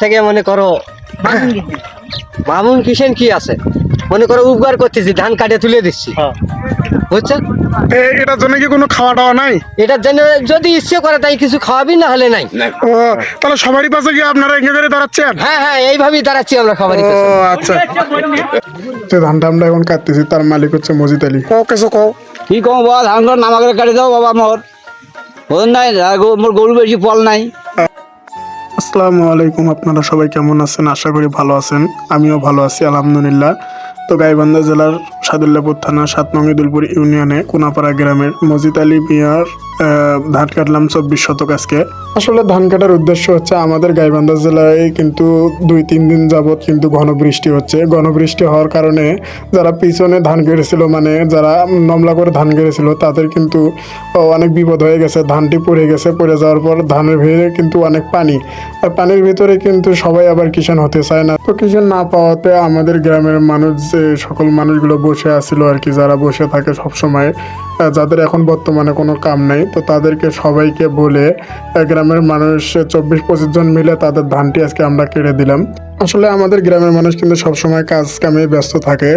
থেকে মনে করো মামুন কিষেন কি আছে? মনে করো উপকার করতেছি ধান কাটে তুলে দিচ্ছি। বুঝছেন এটার জন্য কি কোনো খাওয়া দাওয়া নাই? এটার জন্য যদি ইচ্ছে করে তাই কিছু খাওয়াবি না হলে নাই। ও তাহলে সবারই পাশে কি আপনারা এঁকে করে দাঁড়াচ্ছেন? হ্যাঁ হ্যাঁ এইভাবেই দাঁড়াচ্ছি আমরা খাবারই ও আচ্ছা। ধানটা আমরা এখন কাটতেছি তার মালিক হচ্ছে মজিদ আলী। কও কিছু কও? কি কম বাবা ধান করে নামাকে কাটি দাও বাবা মোর নাই মোর গরু বেশি ফল নাই। আসসালামু আলাইকুম, আপনারা সবাই কেমন আছেন? আশা করি ভালো আছেন। আমিও ভালো আছি, আলহামদুলিল্লাহ। তো গাইবান্ধা জেলার সাদুল্লাপুর থানা, সাত নং ইউনিয়নে কোনাপাড়া গ্রামের মজিদ আলী মিয়ার ধান কাটলাম চব্বিশ শতক আজকে। আসলে ধান কাটার উদ্দেশ্য হচ্ছে আমাদের গাইবান্ধা জেলায় কিন্তু দুই, তিন দিন যাবৎ কিন্তু ঘন বৃষ্টি হচ্ছে। ঘন বৃষ্টি হওয়ার কারণে যারা পিছনে ধান কেড়েছিল মানে যারা নমলা করে ধান কেড়েছিল তাদের কিন্তু অনেক বিপদ হয়ে গেছে। ধানটি পড়ে গেছে, পড়ে যাওয়ার পর ধানের ভিতরে কিন্তু অনেক পানি। আর পানির ভিতরে কিন্তু সবাই আবার কিষান হতে চায় না। তো কিষান না পাওয়াতে আমাদের গ্রামের মানুষ, যে সকল মানুষগুলো বসে আছিল আর কি, যারা বসে থাকে সব সময় যাদের এখন বর্তমানে কোনো কাম নেই, তো তাদেরকে সবাইকে বলে গ্রামের মানুষ চব্বিশ পঁচিশ জন মিলে তাদের ধানটি আজকে আমরা কেড়ে দিলাম। আসলে আমাদের গ্রামের মানুষ কিন্তু সবসময় কাজ কামে ব্যস্ত থাকে।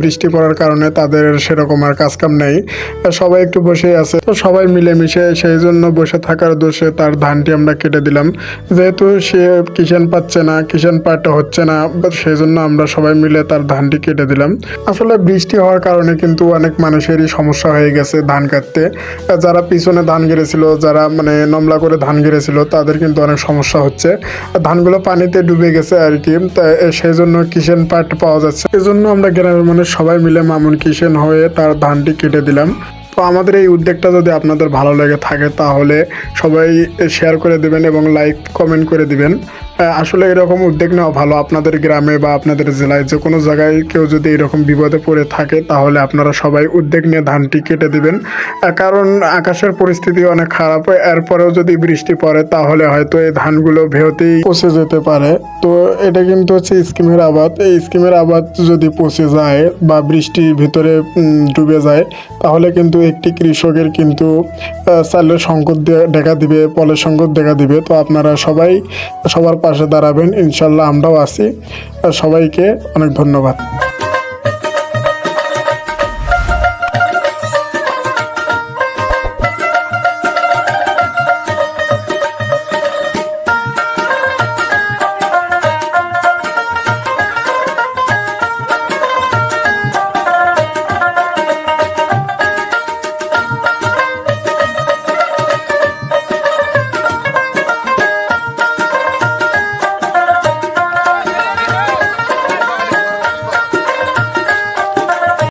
বৃষ্টি পড়ার কারণে তাদের সেরকম আর কাজ কাম নেই সবাই একটু বসে আছে। তো সবাই মিলেমিশে সেই জন্য বসে থাকার দোষে তার ধানটি আমরা কেটে দিলাম। যেহেতু সে কিষান পাচ্ছে না কিষান পাটা হচ্ছে না সেই জন্য আমরা সবাই মিলে তার ধানটি কেটে দিলাম। আসলে বৃষ্টি হওয়ার কারণে কিন্তু অনেক মানুষেরই সমস্যা হয়ে গেছে ধান কাটতে। যারা পিছনে ধান গেড়েছিল, যারা মানে নমলা করে ধান গেড়েছিল, তাদের কিন্তু অনেক সমস্যা হচ্ছে। ধানগুলো পানিতে ডুবে গেছে আর কি সেই জন্য কিষেন পার্ট পাওয়া যাচ্ছে। এই জন্য আমরা গ্রামের মানুষ সবাই মিলে মামুন কিষেন হয়ে তার ধানটি কেটে দিলাম। তো আমাদের এই উদ্যোগটা যদি আপনাদের ভালো লেগে থাকে, তাহলে সবাই শেয়ার করে দেবেন এবং লাইক কমেন্ট করে দিবেন। আসলে এরকম উদ্যোগ নেওয়া ভালো। আপনাদের গ্রামে বা আপনাদের জেলায় যে কোনো জায়গায় কেউ যদি এরকম বিপদে পড়ে থাকে, তাহলে আপনারা সবাই উদ্যোগ নিয়ে ধানটি কেটে দিবেন। কারণ আকাশের পরিস্থিতি অনেক খারাপ, এরপরেও যদি বৃষ্টি পড়ে, তাহলে হয়তো এই ধানগুলো ভেহতেই পচে যেতে পারে। তো এটা কিন্তু হচ্ছে স্কিমের আবাদ। এই স্কিমের আবাদ যদি পচে যায় বা বৃষ্টির ভিতরে ডুবে যায়, তাহলে কিন্তু একটি কৃষকের কিন্তু চালের সংকট দেখা দিবে, পলের সংকট দেখা দিবে। তো আপনারা সবাই, সবার পাশে দাঁড়াবেন ইনশাল্লাহ আমরাও আছি। সবাইকে অনেক ধন্যবাদ।